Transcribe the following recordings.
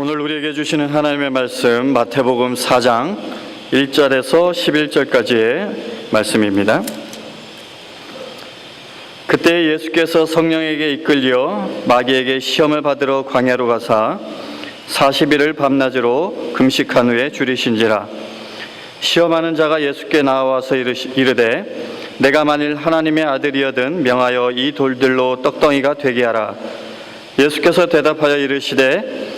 오늘 우리에게 주시는 하나님의 말씀 마태복음 4장 1절에서 11절까지의 말씀입니다. 그때 예수께서 성령에게 이끌려 마귀에게 시험을 받으러 광야로 가사 40일을 밤낮으로 금식한 후에 줄이신지라 시험하는 자가 예수께 나와서 이르되 내가 만일 하나님의 아들이여든 명하여 이 돌들로 떡덩이가 되게 하라 예수께서 대답하여 이르시되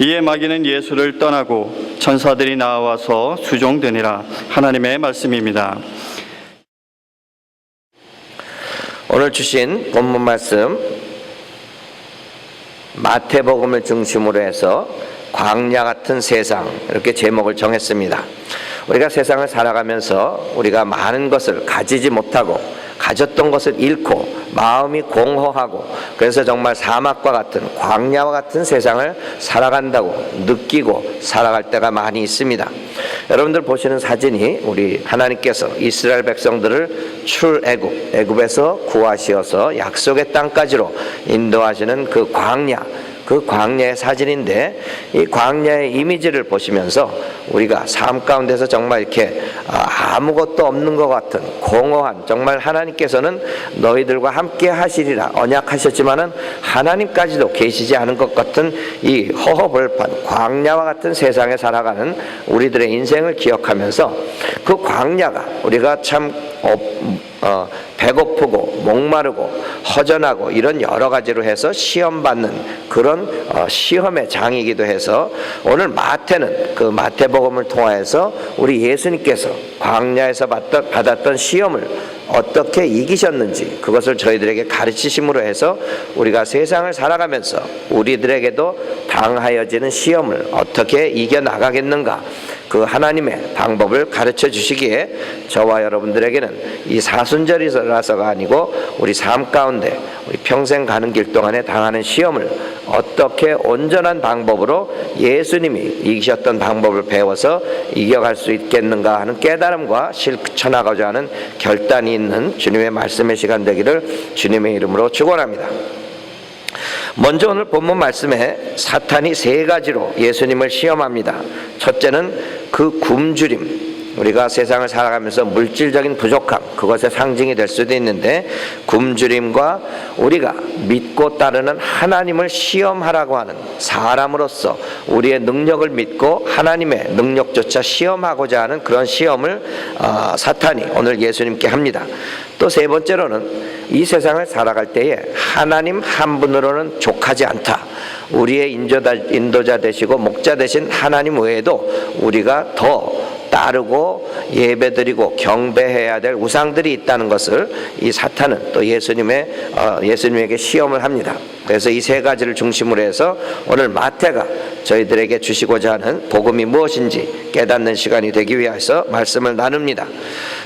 이에 마귀는 예수를 떠나고 천사들이 나와서 수종되니라 하나님의 말씀입니다. 오늘 주신 본문 말씀 마태복음을 중심으로 해서 광야 같은 세상 이렇게 제목을 정했습니다. 우리가 세상을 살아가면서 우리가 많은 것을 가지지 못하고 가졌던 것을 잃고 마음이 공허하고 그래서 정말 사막과 같은 광야와 같은 세상을 살아간다고 느끼고 살아갈 때가 많이 있습니다. 여러분들 보시는 사진이 우리 하나님께서 이스라엘 백성들을 출애굽 애굽에서 구하시어서 약속의 땅까지로 인도하시는 그 광야 그 광야의 사진인데 이 광야의 이미지를 보시면서 우리가 삶 가운데서 정말 이렇게 아, 아무것도 없는 것 같은 공허한 정말 하나님께서는 너희들과 함께 하시리라 언약하셨지만은 하나님까지도 계시지 않은 것 같은 이 허허벌판 광야와 같은 세상에 살아가는 우리들의 인생을 기억하면서 그 광야가 우리가 참 어, 어, 배고프고 목마르고 허전하고 이런 여러 가지로 해서 시험 받는 그런 어, 시험의 장이기도 해서 오늘 마태는 그 마태복음을 통하여서 우리 예수님께서 광야에서 받았던 시험을 어떻게 이기셨는지 그것을 저희들에게 가르치심으로 해서 우리가 세상을 살아가면서 우리들에게도 당하여지는 시험을 어떻게 이겨 나가겠는가 그 하나님의 방법을 가르쳐 주시기에 저와 여러분들에게는 이 사순절이라서가 아니고 우리 삶 가운데 우리 평생 가는 길 동안에 당하는 시험을 어떻게 온전한 방법으로 예수님이 이기셨던 방법을 배워서 이겨갈 수 있겠는가 하는 깨달음과 실천하고자 하는 결단이 있는 주님의 말씀의 시간 되기를 주님의 이름으로 축원합니다. 먼저 오늘 본문 말씀에 사탄이 세 가지로 예수님을 시험합니다. 첫째는 그 굶주림. 우리가 세상을 살아가면서 물질적인 부족함, 그것의 상징이 될 수도 있는데, 굶주림과 우리가 믿고 따르는 하나님을 시험하라고 하는 사람으로서 우리의 능력을 믿고 하나님의 능력조차 시험하고자 하는 그런 시험을 어, 사탄이 오늘 예수님께 합니다. 또 세 번째로는 이 세상을 살아갈 때에 하나님 한 분으로는 족하지 않다. 우리의 인도자 되시고 목자 되신 하나님 외에도 우리가 더 따르고 예배드리고 경배해야 될 우상들이 있다는 것을 이 사탄은 또 예수님의 어, 예수님에게 시험을 합니다. 그래서 이 세 가지를 중심으로 해서 오늘 마태가 저희들에게 주시고자 하는 복음이 무엇인지 깨닫는 시간이 되기 위해서 말씀을 나눕니다.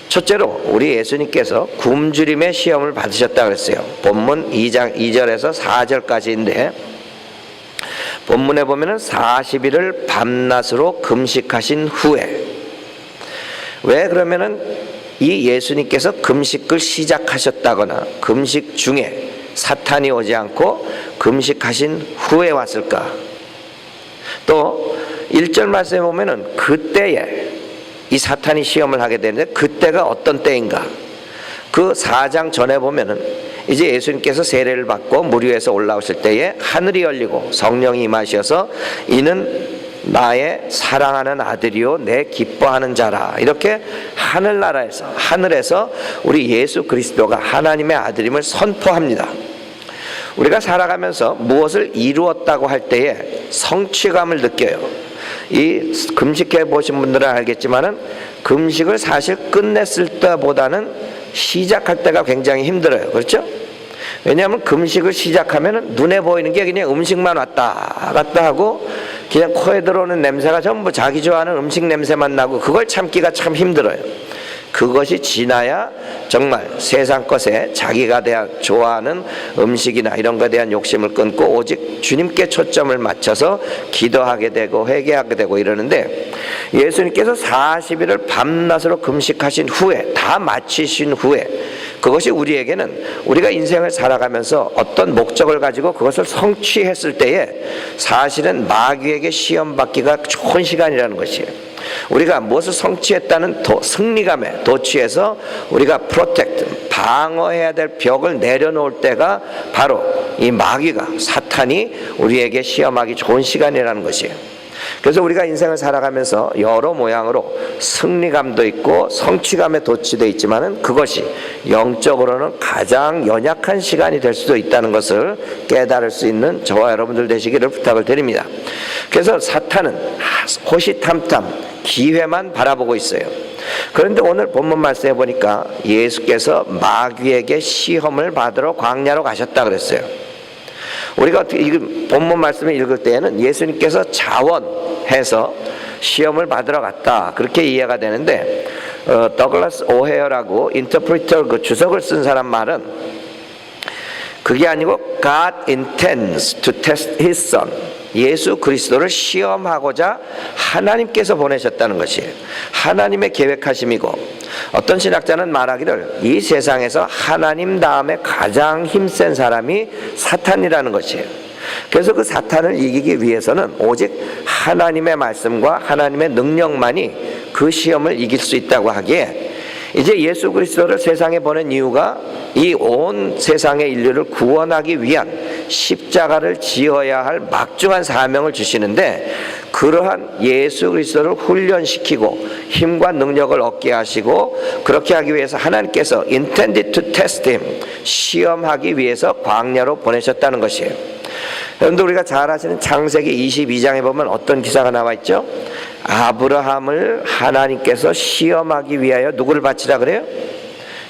첫째로 우리 예수님께서 굶주림의 시험을 받으셨다 그랬어요. 본문 2장 2절에서 4절까지인데 본문에 보면은 40일을 밤낮으로 금식하신 후에 왜 그러면은 이 예수님께서 금식을 시작하셨다거나 금식 중에 사탄이 오지 않고 금식하신 후에 왔을까? 또 1절 말씀에 보면은 그때에 이 사탄이 시험을 하게 되는데 그때가 어떤 때인가? 그 4장 전에 보면은 이제 예수님께서 세례를 받고 물 위에서 올라오실 때에 하늘이 열리고 성령이 임하셔서 이는 나의 사랑하는 아들이요 내 기뻐하는 자라 이렇게 하늘나라에서 하늘에서 우리 예수 그리스도가 하나님의 아들임을 선포합니다. 우리가 살아가면서 무엇을 이루었다고 할 때에 성취감을 느껴요. 이 금식해 보신 분들은 알겠지만은 금식을 사실 끝냈을 때보다는 시작할 때가 굉장히 힘들어요. 그렇죠? 왜냐하면 금식을 시작하면 눈에 보이는 게 그냥 음식만 왔다 갔다 하고 그냥 코에 들어오는 냄새가 전부 자기 좋아하는 음식 냄새만 나고 그걸 참기가 참 힘들어요. 그것이 지나야 정말 세상 것에 자기가 대한 좋아하는 음식이나 이런 것에 대한 욕심을 끊고 오직 주님께 초점을 맞춰서 기도하게 되고 회개하게 되고 이러는데 예수님께서 40일을 밤낮으로 금식하신 후에 다 마치신 후에 그것이 우리에게는 우리가 인생을 살아가면서 어떤 목적을 가지고 그것을 성취했을 때에 사실은 마귀에게 시험 받기가 좋은 시간이라는 것이에요. 우리가 무엇을 성취했다는 도, 승리감에 도취해서 우리가 프로텍트 방어해야 될 벽을 내려놓을 때가 바로 이 마귀가 사탄이 우리에게 시험하기 좋은 시간이라는 것이에요. 그래서 우리가 인생을 살아가면서 여러 모양으로 승리감도 있고 성취감에 도취되어 있지만은 그것이 영적으로는 가장 연약한 시간이 될 수도 있다는 것을 깨달을 수 있는 저와 여러분들 되시기를 부탁을 드립니다. 그래서 사탄은 호시탐탐 기회만 바라보고 있어요. 그런데 오늘 본문 말씀해 보니까 예수께서 마귀에게 시험을 받으러 광야로 가셨다 그랬어요. 우리가 어떻게 이 본문 말씀을 읽을 때에는 예수님께서 자원해서 시험을 받으러 갔다 그렇게 이해가 되는데 어, 더글라스 오헤어라고 인터프리터 그 주석을 쓴 사람 말은 그게 아니고 God intends to test His Son. 예수 그리스도를 시험하고자 하나님께서 보내셨다는 것이에요. 하나님의 계획하심이고 어떤 신학자는 말하기를 이 세상에서 하나님 다음에 가장 힘센 사람이 사탄이라는 것이에요. 그래서 그 사탄을 이기기 위해서는 오직 하나님의 말씀과 하나님의 능력만이 그 시험을 이길 수 있다고 하기에 이제 예수 그리스도를 세상에 보낸 이유가 이 온 세상의 인류를 구원하기 위한 십자가를 지어야 할 막중한 사명을 주시는데 그러한 예수 그리스도를 훈련시키고 힘과 능력을 얻게 하시고 그렇게 하기 위해서 하나님께서 intended to test him 시험하기 위해서 광야로 보내셨다는 것이에요. 여러분들 우리가 잘 아시는 창세기 22장에 보면 어떤 기사가 나와 있죠? 아브라함을 하나님께서 시험하기 위하여 누구를 바치라 그래요?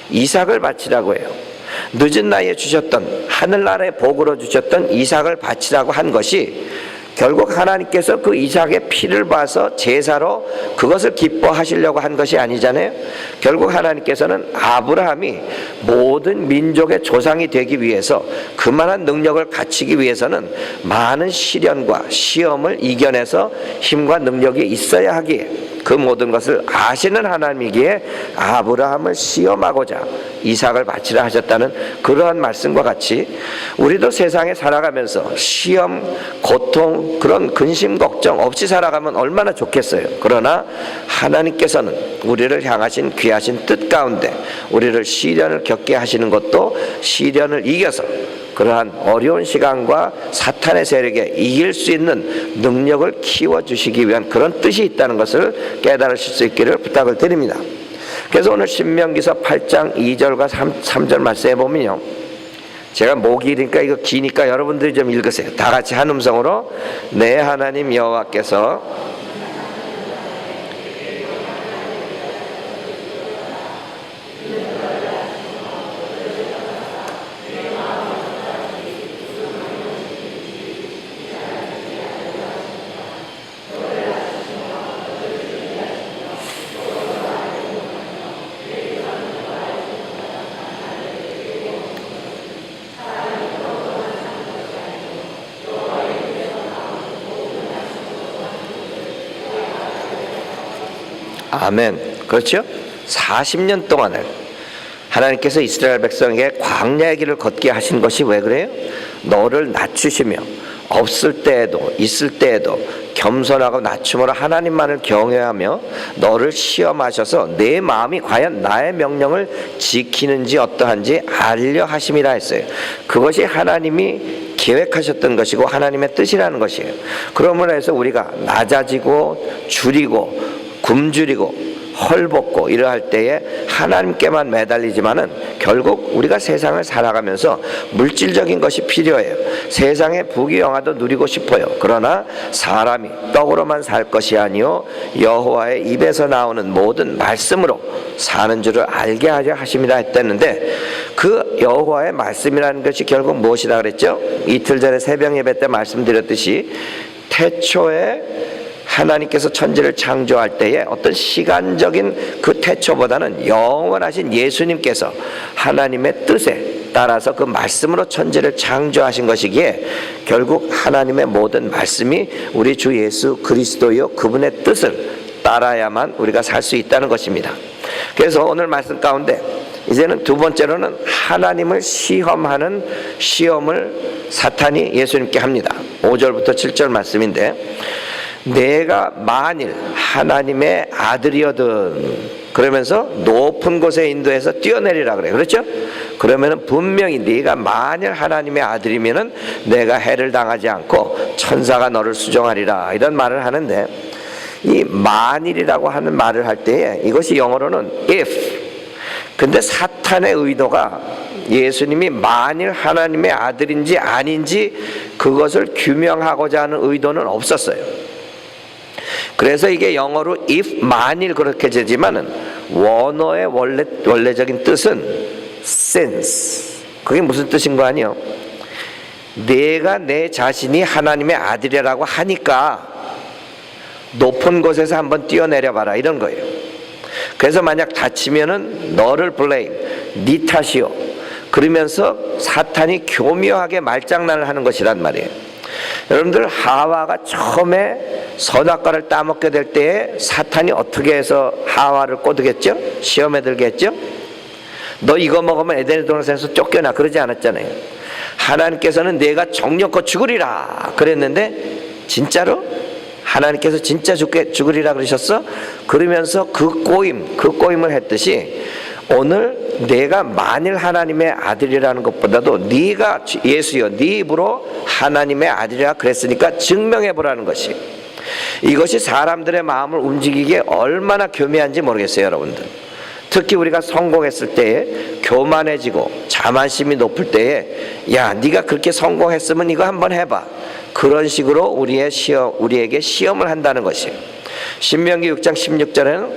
이삭을 바치라고 해요. 늦은 나이에 주셨던 하늘나라의 복으로 주셨던 이삭을 바치라고 한 것이 결국 하나님께서 그 이삭의 피를 봐서 제사로 그것을 기뻐하시려고 한 것이 아니잖아요. 결국 하나님께서는 아브라함이 모든 민족의 조상이 되기 위해서 그만한 능력을 갖추기 위해서는 많은 시련과 시험을 이겨내서 힘과 능력이 있어야 하기에 그 모든 것을 아시는 하나님이기에 아브라함을 시험하고자 이삭을 바치라 하셨다는 그러한 말씀과 같이 우리도 세상에 살아가면서 시험, 고통, 그런 근심, 걱정 없이 살아가면 얼마나 좋겠어요. 그러나 하나님께서는 우리를 향하신 귀하신 뜻 가운데 우리를 시련을 겪게 하시는 것도 시련을 이겨서 그러한 어려운 시간과 사탄의 세력에 이길 수 있는 능력을 키워주시기 위한 그런 뜻이 있다는 것을 깨달으실 수 있기를 부탁을 드립니다. 그래서 오늘 신명기서 8장 2절과 3, 3절 말씀해 보면요. 제가 목이 이니까 이거 기니까 여러분들이 좀 읽으세요. 다 같이 한 음성으로 내 하나님 여호와께서 아멘. 그렇죠? 40년 동안을 하나님께서 이스라엘 백성에게 광야의 길을 걷게 하신 것이 왜 그래요? 너를 낮추시며 없을 때에도 있을 때에도 겸손하고 낮춤으로 하나님만을 경외하며 너를 시험하셔서 내 마음이 과연 나의 명령을 지키는지 어떠한지 알려 하심이라 했어요. 그것이 하나님이 계획하셨던 것이고 하나님의 뜻이라는 것이에요. 그러므로 해서 우리가 낮아지고 줄이고 굶주리고 헐벗고 이러할 때에 하나님께만 매달리지만은 결국 우리가 세상을 살아가면서 물질적인 것이 필요해요. 세상의 부귀영화도 누리고 싶어요. 그러나 사람이 떡으로만 살 것이 아니요 여호와의 입에서 나오는 모든 말씀으로 사는 줄을 알게 하려 하심이라 했다는데 그 여호와의 말씀이라는 것이 결국 무엇이라 그랬죠? 이틀 전에 새벽 예배 때 말씀드렸듯이 태초에 하나님께서 천지를 창조할 때에 어떤 시간적인 그 태초보다는 영원하신 예수님께서 하나님의 뜻에 따라서 그 말씀으로 천지를 창조하신 것이기에 결국 하나님의 모든 말씀이 우리 주 예수 그리스도요 그분의 뜻을 따라야만 우리가 살 수 있다는 것입니다. 그래서 오늘 말씀 가운데 이제는 두 번째로는 하나님을 시험하는 시험을 사탄이 예수님께 합니다. 5절부터 7절 말씀인데 내가 만일 하나님의 아들이거든 그러면서 높은 곳에 인도해서 뛰어내리라 그래 그렇죠? 그러면은 분명히 네가 만일 하나님의 아들이면은 내가 해를 당하지 않고 천사가 너를 수정하리라 이런 말을 하는데 이 만일이라고 하는 말을 할 때에 이것이 영어로는 if 근데 사탄의 의도가 예수님이 만일 하나님의 아들인지 아닌지 그것을 규명하고자 하는 의도는 없었어요. 그래서 이게 영어로 if 만일 그렇게 되지만은 원어의 원래 원래적인 뜻은 since 그게 무슨 뜻인 거 아니요? 내가 내 자신이 하나님의 아들이라고 하니까 높은 곳에서 한번 뛰어내려 봐라 이런 거예요. 그래서 만약 다치면은 너를 블레임, 네 탓이요. 그러면서 사탄이 교묘하게 말장난을 하는 것이란 말이에요. 여러분들 하와가 처음에 선악과를 따먹게 될 때에 사탄이 어떻게 해서 하와를 꼬드겠죠? 시험에 들겠죠? 너 이거 먹으면 에덴의 동산에서 쫓겨나 그러지 않았잖아요. 하나님께서는 내가 정력껏 죽으리라 그랬는데 진짜로 하나님께서 진짜 죽게 죽으리라 그러셨어? 그러면서 그 꼬임, 그 꼬임을 했듯이 오늘 내가 만일 하나님의 아들이라는 것보다도 네가 예수여 네 입으로 하나님의 아들이라 그랬으니까 증명해 보라는 것이 이것이 사람들의 마음을 움직이기에 얼마나 교묘한지 모르겠어요, 여러분들. 특히 우리가 성공했을 때에 교만해지고 자만심이 높을 때에 야 네가 그렇게 성공했으면 이거 한번 해봐 그런 식으로 우리의 시험 우리에게 시험을 한다는 것이에요. 신명기 6장 16절에는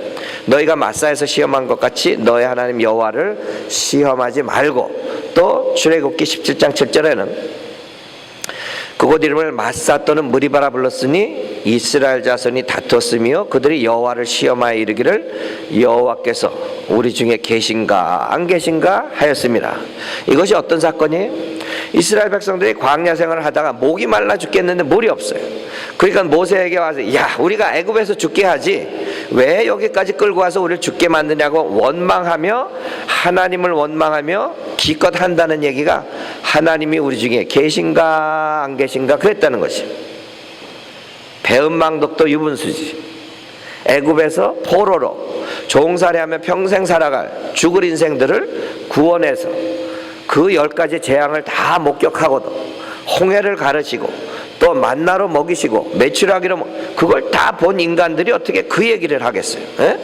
너희가 마사에서 시험한 것 같이 너희 하나님 여호와를 시험하지 말고 또 출애굽기 17장 7절에는 그곳 이름을 마사 또는 무리바라 불렀으니 이스라엘 자손이 다투었으며 그들이 여호와를 시험하여 이르기를 여호와께서 우리 중에 계신가 안 계신가 하였습니다. 이것이 어떤 사건이에요? 이스라엘 백성들이 광야 생활을 하다가 목이 말라 죽겠는데 물이 없어요. 그러니까 모세에게 와서 야 우리가 애굽에서 죽게 하지. 왜 여기까지 끌고 와서 우리를 죽게 만드냐고 원망하며 하나님을 원망하며 기껏 한다는 얘기가 하나님이 우리 중에 계신가 안 계신가 그랬다는 것이 배은망덕도 유분수지. 애굽에서 포로로 종살이하며 평생 살아갈 죽을 인생들을 구원해서 그 열 가지 재앙을 다 목격하고도 홍해를 가르치고 또 만나로 먹이시고 매출하기로 먹- 그걸 다 본 인간들이 어떻게 그 얘기를 하겠어요? 에?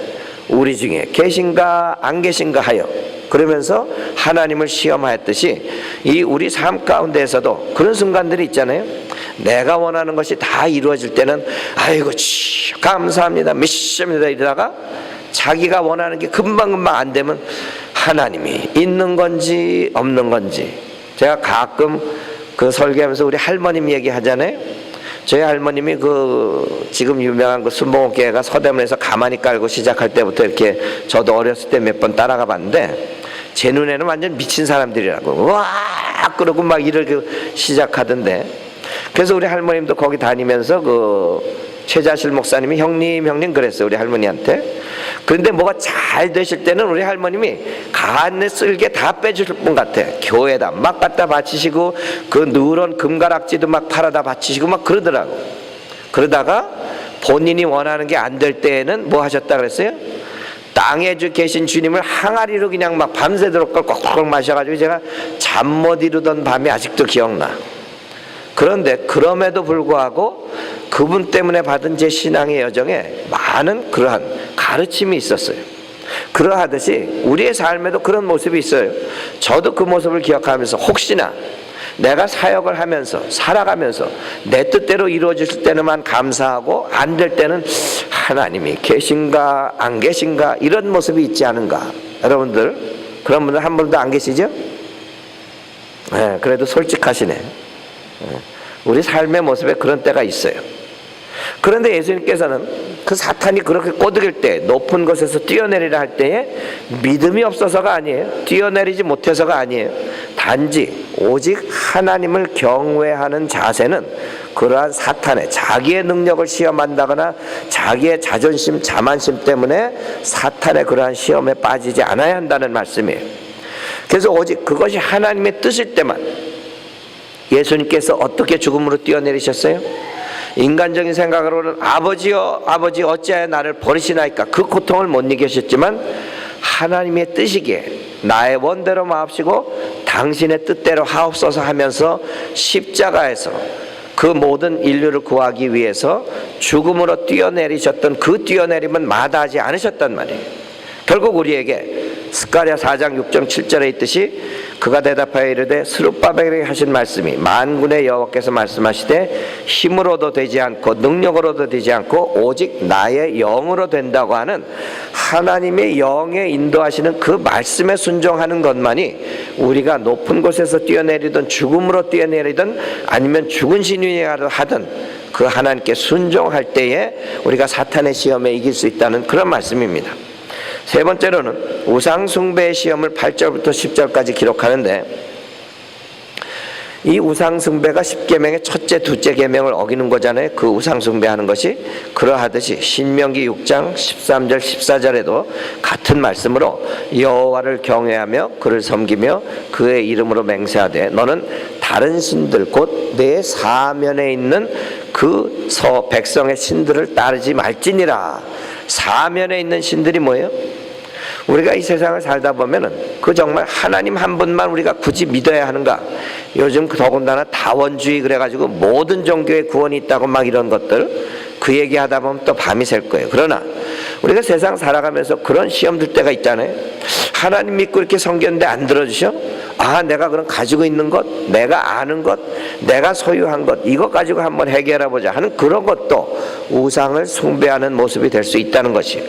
우리 중에 계신가 안 계신가 하여 그러면서 하나님을 시험하였듯이 이 우리 삶 가운데에서도 그런 순간들이 있잖아요. 내가 원하는 것이 다 이루어질 때는 아이고 치 감사합니다 미션입니다 이러다가 자기가 원하는 게 금방금방 안 되면 하나님이 있는 건지 없는 건지 제가 가끔 그 설교하면서 우리 할머님 얘기하잖아요. 저희 할머님이 그 지금 유명한 그 순봉교회가 서대문에서 가만히 깔고 시작할 때부터 이렇게 저도 어렸을 때 몇 번 따라가 봤는데 제 눈에는 완전 미친 사람들이라고 와 그러고 막 이렇게 시작하던데 그래서 우리 할머님도 거기 다니면서 그 최자실 목사님이 형님 형님 그랬어요 우리 할머니한테 그런데 뭐가 잘 되실 때는 우리 할머님이 간에 쓸게 다 빼주실 분 같아. 교회에다 막 갖다 바치시고 그 누런 금가락지도 막 팔아다 바치시고 막 그러더라고. 그러다가 본인이 원하는 게 안 될 때에는 뭐 하셨다 그랬어요? 땅에 주 계신 주님을 항아리로 그냥 막 밤새도록 걸 꽉꽉 마셔가지고 제가 잠 못 이루던 밤이 아직도 기억나 그런데 그럼에도 불구하고 그분 때문에 받은 제 신앙의 여정에 많은 그러한 가르침이 있었어요. 그러하듯이 우리의 삶에도 그런 모습이 있어요. 저도 그 모습을 기억하면서 혹시나 내가 사역을 하면서 살아가면서 내 뜻대로 이루어질 때는만 감사하고 안 될 때는 하나님이 계신가 안 계신가 이런 모습이 있지 않은가 여러분들 그런 분들 한 분도 안 계시죠? 네, 그래도 솔직하시네. 네, 우리 삶의 모습에 그런 때가 있어요. 그런데 예수님께서는 그 사탄이 그렇게 꼬드길 때 높은 곳에서 뛰어내리라 할 때에 믿음이 없어서가 아니에요. 뛰어내리지 못해서가 아니에요. 단지 오직 하나님을 경외하는 자세는 그러한 사탄의 자기의 능력을 시험한다거나 자기의 자존심, 자만심 때문에 사탄의 그러한 시험에 빠지지 않아야 한다는 말씀이에요. 그래서 오직 그것이 하나님의 뜻일 때만 예수님께서 어떻게 죽음으로 뛰어내리셨어요? 인간적인 생각으로는 아버지여 아버지 어찌하여 나를 버리시나이까 그 고통을 못 이기셨지만 하나님의 뜻이기에 나의 원대로 마옵시고 당신의 뜻대로 하옵소서 하면서 십자가에서 그 모든 인류를 구하기 위해서 죽음으로 뛰어내리셨던 그 뛰어내림은 마다하지 않으셨단 말이에요. 결국 우리에게 스가랴 4장 6절 7절에 있듯이 그가 대답하여 이르되 스룹바벨에게 하신 말씀이 만군의 여호와께서 말씀하시되 힘으로도 되지 않고 능력으로도 되지 않고 오직 나의 영으로 된다고 하는 하나님의 영에 인도하시는 그 말씀에 순종하는 것만이 우리가 높은 곳에서 뛰어내리든 죽음으로 뛰어내리든 아니면 죽은 신이라도 하든 그 하나님께 순종할 때에 우리가 사탄의 시험에 이길 수 있다는 그런 말씀입니다. 세 번째로는 우상숭배의 시험을 8절부터 10절까지 기록하는데 이 우상숭배가 10계명의 첫째, 둘째 계명을 어기는 거잖아요. 그 우상숭배하는 것이 그러하듯이 신명기 6장 13절, 14절에도 같은 말씀으로 여호와를 경외하며 그를 섬기며 그의 이름으로 맹세하되 너는 다른 신들 곧 내 사면에 있는 그 서 백성의 신들을 따르지 말지니라. 사면에 있는 신들이 뭐예요? 우리가 이 세상을 살다 보면은 그 정말 하나님 한 분만 우리가 굳이 믿어야 하는가? 요즘 더군다나 다원주의 그래가지고 모든 종교에 구원이 있다고 막 이런 것들 그 얘기 하다 보면 또 밤이 셀 거예요. 그러나 우리가 세상 살아가면서 그런 시험 들 때가 있잖아요. 하나님 믿고 이렇게 섬겼는데 안 들어주셔? 아, 내가 그럼 가지고 있는 것, 내가 아는 것, 내가 소유한 것, 이것 가지고 한번 해결해 보자 하는 그런 것도 우상을 숭배하는 모습이 될 수 있다는 것이.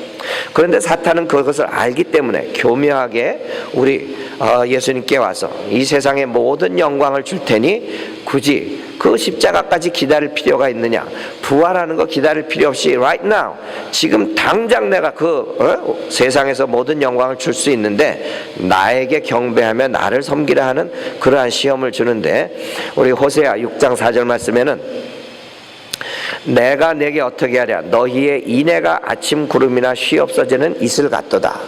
그런데 사탄은 그것을 알기 때문에 교묘하게 우리 어, 예수님께 와서 이 세상의 모든 영광을 줄 테니 굳이 그 십자가까지 기다릴 필요가 있느냐? 부활하는 거 기다릴 필요 없이 right now 지금 당장 내가 그 어? 세상에서 모든 영광을 줄 수 있는데 나에게 경배하며 나를 섬기라 하는 그러한 시험을 주는데 우리 호세아 6장 4절 말씀에는 내가 내게 어떻게 하랴 너희의 인애가 아침 구름이나 쉬 없어지는 이슬 같도다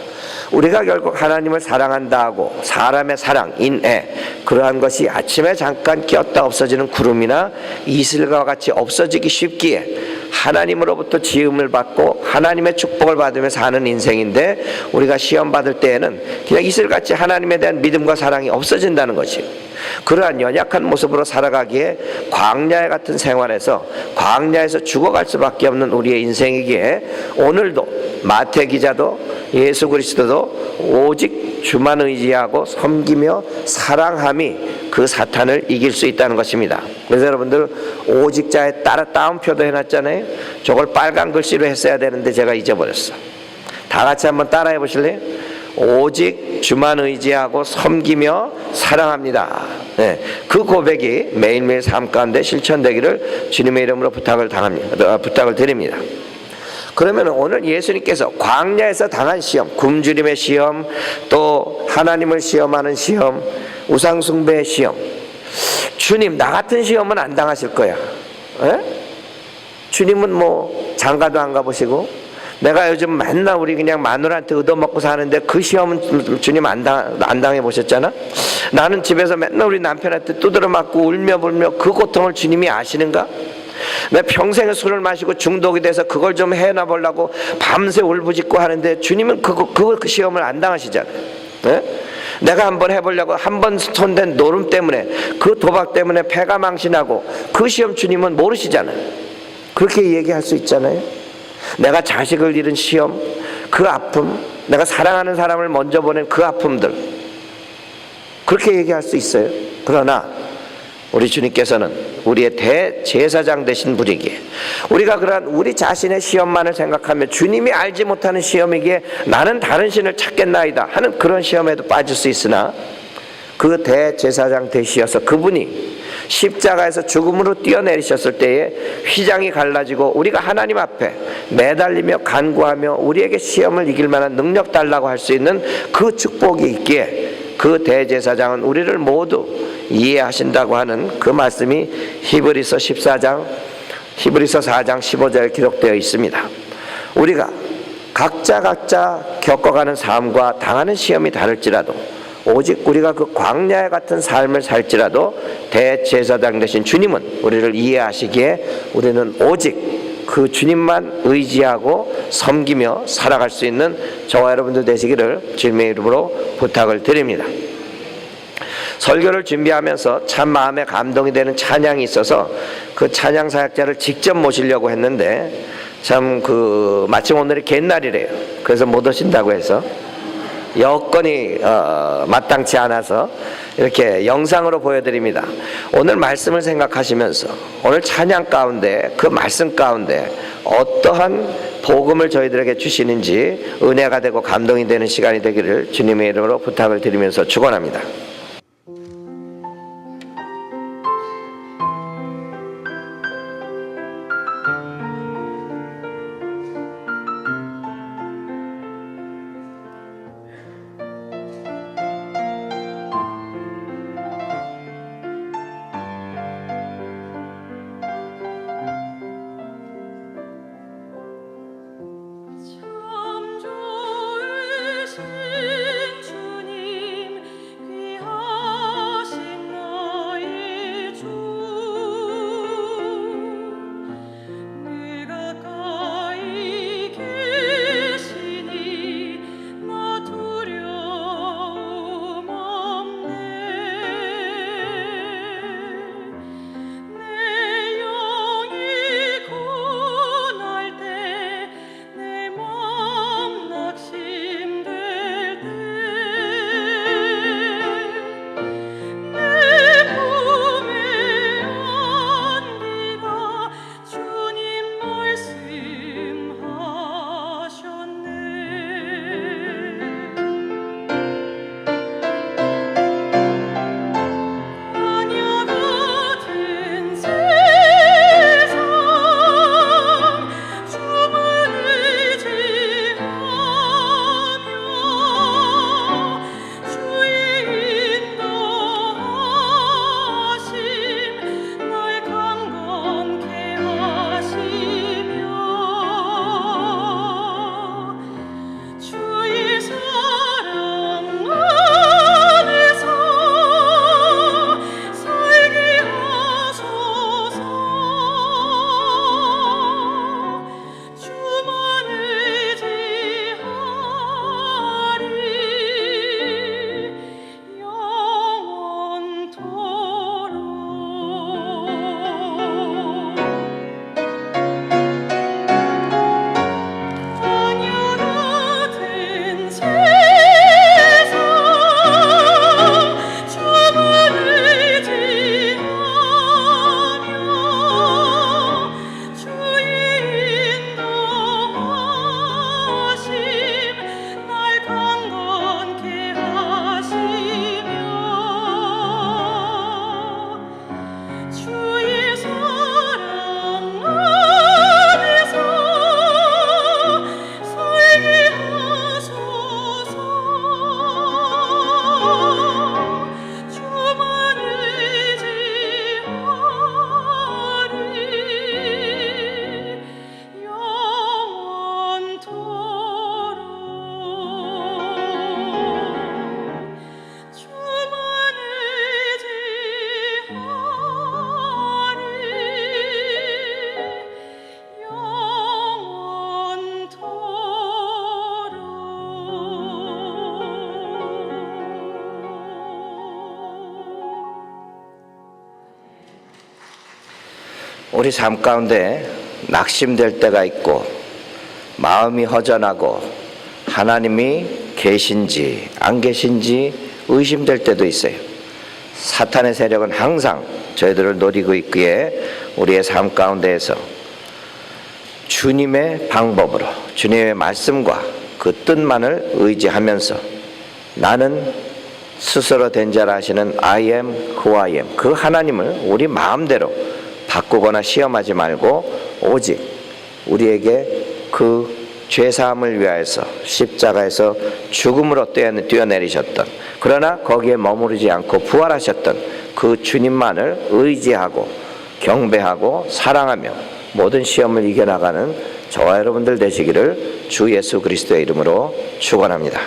우리가 결국 하나님을 사랑한다 하고 사람의 사랑, 인애 그러한 것이 아침에 잠깐 끼었다 없어지는 구름이나 이슬과 같이 없어지기 쉽기에 하나님으로부터 지음을 받고 하나님의 축복을 받으며 사는 인생인데 우리가 시험 받을 때에는 그냥 이슬같이 하나님에 대한 믿음과 사랑이 없어진다는 것이 그러한 연약한 모습으로 살아가기에 광야에 같은 생활에서 광야에서 죽어갈 수밖에 없는 우리의 인생이기에 오늘도 마태 기자도 예수 그리스도도 오직 주만 의지하고 섬기며 사랑함이 그 사탄을 이길 수 있다는 것입니다. 그래서 여러분들 오직자에 따라 따옴표도 해놨잖아요. 저걸 빨간 글씨로 했어야 되는데 제가 잊어버렸어. 다 같이 한번 따라해 보실래요? 오직 주만 의지하고 섬기며 사랑합니다. 네, 그 고백이 매일매일 삶 가운데 실천되기를 주님의 이름으로 부탁을 당합니다. 어, 부탁을 드립니다. 그러면 오늘 예수님께서 광야에서 당한 시험, 굶주림의 시험, 또 하나님을 시험하는 시험, 우상숭배의 시험. 주님 나 같은 시험은 안 당하실 거야. 에? 주님은 뭐 장가도 안 가보시고 내가 요즘 맨날 우리 그냥 마누라한테 얻어먹고 사는데 그 시험은 주님 안, 당, 안 당해 보셨잖아? 나는 집에서 맨날 우리 남편한테 두드려 맞고 울며 불며 그 고통을 주님이 아시는가? 내 평생에 술을 마시고 중독이 돼서 그걸 좀 해나 보려고 밤새 울부짖고 하는데 주님은 그거, 그거 그 시험을 안 당하시잖아요. 예? 내가 한번 해보려고 한 번 손댄 노름 때문에 그 도박 때문에 패가 망신하고 그 시험 주님은 모르시잖아요. 그렇게 얘기할 수 있잖아요. 내가 자식을 잃은 시험, 그 아픔, 내가 사랑하는 사람을 먼저 보낸 그 아픔들. 그렇게 얘기할 수 있어요. 그러나 우리 주님께서는 우리의 대제사장 되신 분이기에 우리가 그러한 우리 자신의 시험만을 생각하며 주님이 알지 못하는 시험이기에 나는 다른 신을 찾겠나이다 하는 그런 시험에도 빠질 수 있으나 그 대제사장 되시어서 그분이 십자가에서 죽음으로 뛰어내리셨을 때에 휘장이 갈라지고 우리가 하나님 앞에 매달리며 간구하며 우리에게 시험을 이길 만한 능력 달라고 할 수 있는 그 축복이 있기에 그 대제사장은 우리를 모두 이해하신다고 하는 그 말씀이 히브리서 14장 히브리서 4장 15절에 기록되어 있습니다. 우리가 각자 각자 겪어가는 삶과 당하는 시험이 다를지라도 오직 우리가 그 광야에 같은 삶을 살지라도 대제사장 되신 주님은 우리를 이해하시기에 우리는 오직 그 주님만 의지하고 섬기며 살아갈 수 있는 저와 여러분들 되시기를 주님의 이름으로 부탁을 드립니다. 설교를 준비하면서 참 마음에 감동이 되는 찬양이 있어서 그 찬양 사역자를 직접 모시려고 했는데 참 그 마침 오늘이 갯날이래요. 그래서 못 오신다고 해서 여건이 어, 마땅치 않아서 이렇게 영상으로 보여드립니다. 오늘 말씀을 생각하시면서 오늘 찬양 가운데 그 말씀 가운데 어떠한 복음을 저희들에게 주시는지 은혜가 되고 감동이 되는 시간이 되기를 주님의 이름으로 부탁을 드리면서 축원합니다. 우리 삶 가운데 낙심될 때가 있고 마음이 허전하고 하나님이 계신지 안 계신지 의심될 때도 있어요. 사탄의 세력은 항상 저희들을 노리고 있기에 우리의 삶 가운데에서 주님의 방법으로 주님의 말씀과 그 뜻만을 의지하면서 나는 스스로 된 자라 하시는 I am who I am 그 하나님을 우리 마음대로 바꾸거나 시험하지 말고 오직 우리에게 그 죄사함을 위하여서 십자가에서 죽음으로 뛰어내- 뛰어내리셨던 그러나 거기에 머무르지 않고 부활하셨던 그 주님만을 의지하고 경배하고 사랑하며 모든 시험을 이겨나가는 저와 여러분들 되시기를 주 예수 그리스도의 이름으로 축원합니다.